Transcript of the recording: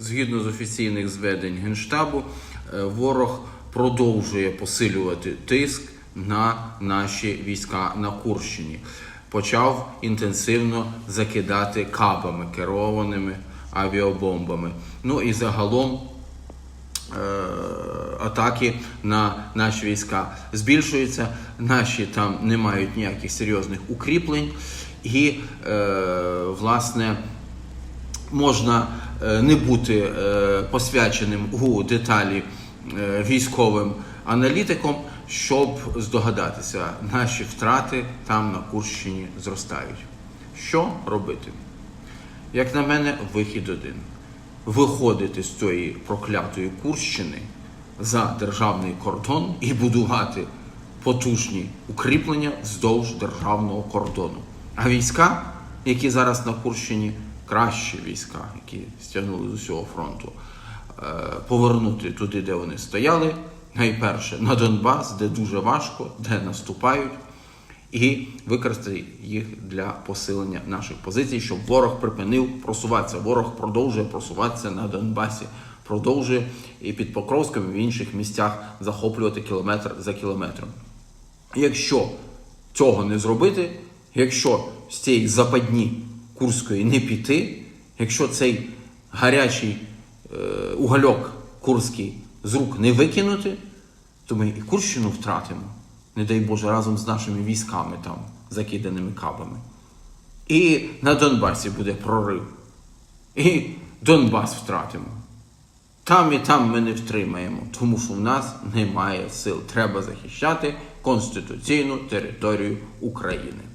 Згідно з офіційних зведень Генштабу, е, ворог продовжує посилювати тиск на наші війська на Курщині. Почав інтенсивно закидати кабами, керованими авіабомбами. Ну і загалом е, атаки на наші війська збільшуються. Наші там не мають ніяких серйозних укріплень, і е, власне можна е, не бути е, посвяченим у деталі е, військовим аналітиком, щоб здогадатися, наші втрати там на Курщині зростають. Що робити? Як на мене, вихід один: виходити з цієї проклятої Курщини за державний кордон і будувати потужні укріплення вздовж державного кордону. А війська, які зараз на Курщині, кращі війська, які стягнули з усього фронту, е, повернути туди, де вони стояли. Найперше на Донбас, де дуже важко, де наступають, і використати їх для посилення наших позицій, щоб ворог припинив просуватися. Ворог продовжує просуватися на Донбасі, продовжує і під Покровськом, і в інших місцях захоплювати кілометр за кілометром. Якщо цього не зробити, якщо з цієї западні Курської не піти, якщо цей гарячий е, угольок Курський з рук не викинути, то ми і Курщину втратимо, не дай Боже, разом з нашими військами там, закиданими кабами. І на Донбасі буде прорив. І Донбас втратимо. Там і там ми не втримаємо, тому що в нас немає сил. Треба захищати конституційну територію України.